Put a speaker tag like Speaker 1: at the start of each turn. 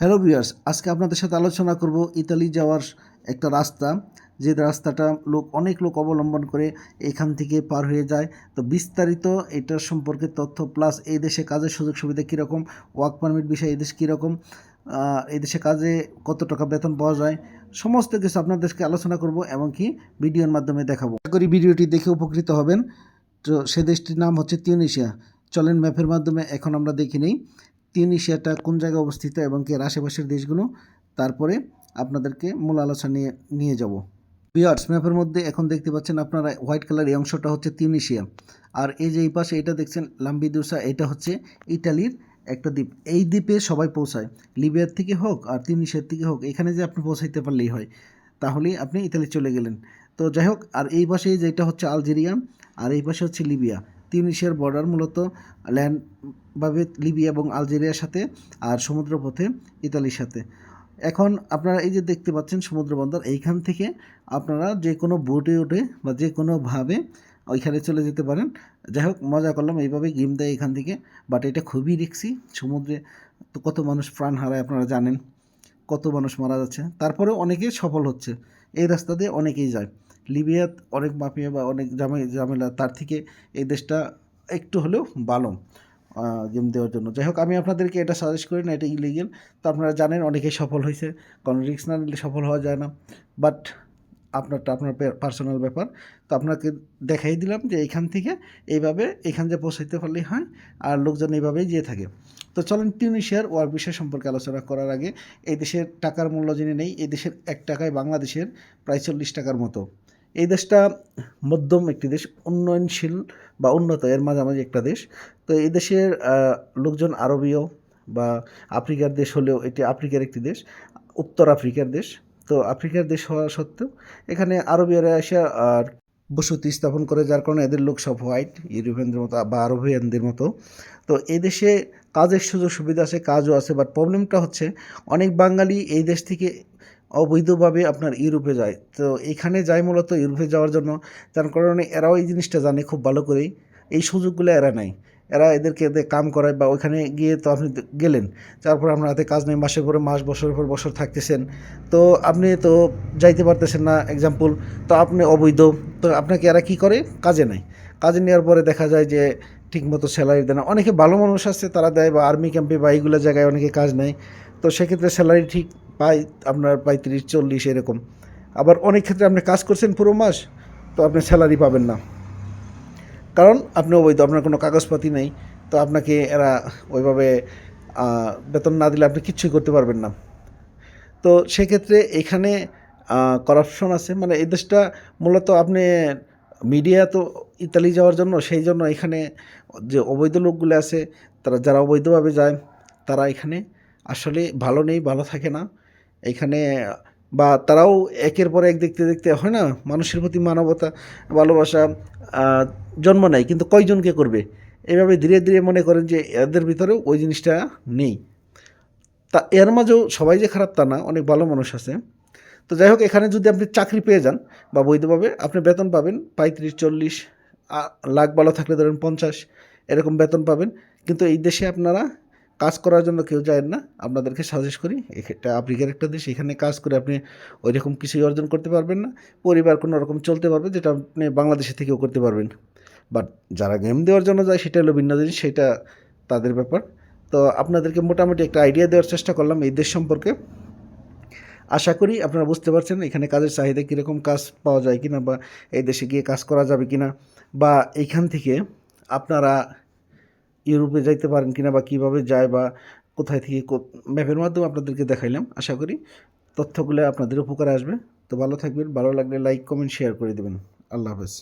Speaker 1: Hello viewers, আজকে আপনাদের সাথে আলোচনা করব ইতালি যাওয়ার একটা রাস্তা, যে রাস্তাটা লোক, অনেক লোক অবলম্বন করে এখান থেকে পার হয়ে যায়। তো বিস্তারিত এটার সম্পর্কে তথ্য, প্লাস এই দেশে কাজের সুযোগ সুবিধা কীরকম, ওয়ার্ক পারমিট বিষয়ে এই দেশ কীরকম এই দেশে কাজে কত টাকা বেতন পাওয়া যায়, সমস্ত কিছু আপনাদেরকে আলোচনা করব এবং কি ভিডিওর মাধ্যমে দেখাবো। করি ভিডিওটি দেখে উপকৃত হবেন। তো সে দেশটির নাম হচ্ছে তিউনিশিয়া চলেন ম্যাপের মাধ্যমে এখন আমরা দেখে নিই। তিউনিশিয়াটা কোন জায়গায় অবস্থিত এবং কি এর আশেপাশের দেশগুলো, তারপরে আপনাদেরকে মূল আলোচনা নিয়ে নিয়ে যাব। বিয়ার্স ম্যাপের মধ্যে এখন দেখতে পাচ্ছেন আপনারা হোয়াইট কালার এই অংশটা হচ্ছে তিউনিশিয়া আর এই যে এই পাশে এটা দেখছেন লাম্বিদুসা এটা হচ্ছে ইটালির একটা দ্বীপ। এই দ্বীপে সবাই পৌঁছায়। লিবিয়ার থেকে হোক আর তিউনিশিয়ার থেকে হোক, এখানে যে আপনি পৌঁছাইতে পারলেই হয়। তাহলেই আপনি ইতালি চলে গেলেন। তো যাই হোক, আর এই পাশে যেটা হচ্ছে আলজেরিয়া আর এই পাশে হচ্ছে লিবিয়া তিউনিশিয়ার বর্ডার মূলত ল্যান্ড ভাবে লিবিয়া এবং আলজেরিয়ার সাথে আর সমুদ্রপথে ইতালির সাথে। এখন আপনারা এই যে দেখতে পাচ্ছেন সমুদ্র বন্দর, এইখান থেকে আপনারা যে কোনো বোটে উঠে বা যে কোনোভাবে ওইখানে চলে যেতে পারেন। যাই হোক, মজা করলাম এইভাবে গেম দেয় এখান থেকে। বাট এটা খুবই রিক্সি সমুদ্রে তো কত মানুষ প্রাণ হারায় আপনারা জানেন, কত মানুষ মারা যাচ্ছে। তারপরেও অনেকেই সফল হচ্ছে, এই রাস্তা দিয়ে অনেকেই যায়। লিবিয়াত অনেক মাফিয়া বা অনেক জামে, ঝামেলা, তার থেকে এই দেশটা একটু হলেও ভালো গেম দেওয়ার জন্য। যাই হোক, আমি আপনাদেরকে এটা সাজেস্ট করি না, এটা ইলিগেল তো আপনারা জানেন, অনেকেই সফল হয়েছে। কারণ রিক্স না নিলে সফল হওয়া যায় না। বাট আপনারটা আপনার পার্সোনাল ব্যাপার। তো আপনাকে দেখাই দিলাম যে এইখান থেকে এইভাবে, এখান যে পৌঁছাইতে পারলেই হয় আর লোকজন এইভাবেই যেয়ে থাকে। তো চলেন টিউনিশিয়ার ওয়ার বিষয় সম্পর্কে আলোচনা করার আগে, এই দেশের টাকার মূল্য জেনে নেই। এই দেশের এক টাকায় বাংলাদেশের প্রায় চল্লিশ টাকার মতো। এই দেশটা মধ্যম একটি দেশ, উন্নয়নশীল বা উন্নত, এর মাঝামাঝি একটা দেশ। তো এই দেশের লোকজন আরবীয় বা আফ্রিকার দেশ হলেও এটি আফ্রিকার একটি দেশ, উত্তর আফ্রিকার দেশ। তো আফ্রিকার দেশ হওয়া সত্ত্বেও এখানে আরবীয়রা এসে বসতি স্থাপন করে, যার কারণে এদের লোক সব হোয়াইট, ইউরোপিয়ানদের মতো বা আরবিয়ানদের মতো। তো এই দেশে কাজের সুযোগ সুবিধা আছে, কাজও আছে বাট প্রবলেমটা হচ্ছে অনেক বাঙালি এই দেশ থেকে অবৈধভাবে আপনার ইউরোপে যায়। তো এখানে যায় মূলত ইউরোপে যাওয়ার জন্য। তার কারণে এরাও এই জিনিসটা জানে খুব ভালো করেই। এই সুযোগগুলো এরা নেয়। এরা এদেরকে এদের কাম করায় বা ওইখানে গিয়ে তো আপনি গেলেন। তারপর আপনার হাতে কাজ নেই, মাসের পরে মাস, বছরের পর বছর থাকতেছেন। তো আপনি তো যাইতে পারতেছেন না এক্সাম্পল তো আপনি অবৈধ। তো আপনাকে এরা কী করে? কাজে নেয়। কাজে নেওয়ার পরে দেখা যায় যে ঠিকমতো স্যালারি দেয় না। অনেকে ভালো মানুষ আছে, তারা দেয় বা আর্মি ক্যাম্পে বা এইগুলো জায়গায় অনেকে কাজ নেয়। তো সেক্ষেত্রে স্যালারি ঠিক পায় আপনার পঁয়ত্রিশ, চল্লিশ এরকম। আবার অনেক ক্ষেত্রে আপনি কাজ করছেন পুরো মাস, তো আপনি স্যালারি পাবেন না। কারণ আপনি অবৈধ, আপনার কোনো কাগজপাতি নেই, তো আপনাকে এরা ওইভাবে বেতন না দিলে আপনি কিচ্ছুই করতে পারবেন না। তো সেক্ষেত্রে এখানে করাপশন আছে। মানে এই দেশটা মূলত আপনি মিডিয়া তো ইতালি যাওয়ার জন্য, সেই জন্য এখানে যে অবৈধ লোকগুলো আছে, তারা যারা অবৈধভাবে যায়, তারা এখানে আসলে ভালো নেই, ভালো থাকে না। এখানে, বা তারাও একের পর এক দেখতে দেখতে, হয় না? মানুষের প্রতি মানবতা, ভালোবাসা জন্ম নেয়। কিন্তু কয়জনকে করবে? এভাবে ধীরে ধীরে মনে করেন যে, এদের ভিতরেও ওই জিনিসটা নেই। তা এর মাঝেও সবাই যে খারাপ তা না, অনেক ভালো মানুষ আছে। তো যাই হোক, এখানে যদি আপনি চাকরি পেয়ে যান, বা বৈধভাবে আপনি বেতন পাবেন পঁয়ত্রিশ, চল্লিশ লাখ ভালো থাকলে ধরেন পঞ্চাশ, এরকম বেতন পাবেন। কিন্তু এই দেশে আপনারা কাজ করার জন্য কেউ যায় না। আপনাদেরকে সাজেস্ট করি, এটা আফ্রিকার একটা দেশ এখানে কাজ করে আপনি ওই রকম কিছুই অর্জন করতে পারবেন না। পরিবার কোনো রকম চলতে পারবে, যেটা আপনি বাংলাদেশে থেকেও করতে পারবেন। বাট যারা গেম দেওয়ার জন্য যায়, সেটা হলো ভিন্ন জিনিস, সেটা তাদের ব্যাপার। তো আপনাদেরকে মোটামুটি একটা আইডিয়া দেওয়ার চেষ্টা করলাম এই দেশ সম্পর্কে। আশা করি আপনারা বুঝতে পারছেন এখানে কাজের চাহিদা কীরকম, কাজ পাওয়া যায় কিনা বা এই দেশে গিয়ে কাজ করা যাবে কিনা। বা এইখান থেকে আপনারা ইউরোপে যাইতে পারেন কিনা বা কীভাবে যায় বা কোথায় থেকে ম্যাপের মাধ্যমে আপনাদেরকে দেখাইলাম, আশা করি তথ্যগুলো আপনাদের উপকার আসবে। তো ভালো থাকবেন, ভালো লাগলে লাইক কমেন্ট শেয়ার করে দেবেন। আল্লাহ হাফেজ।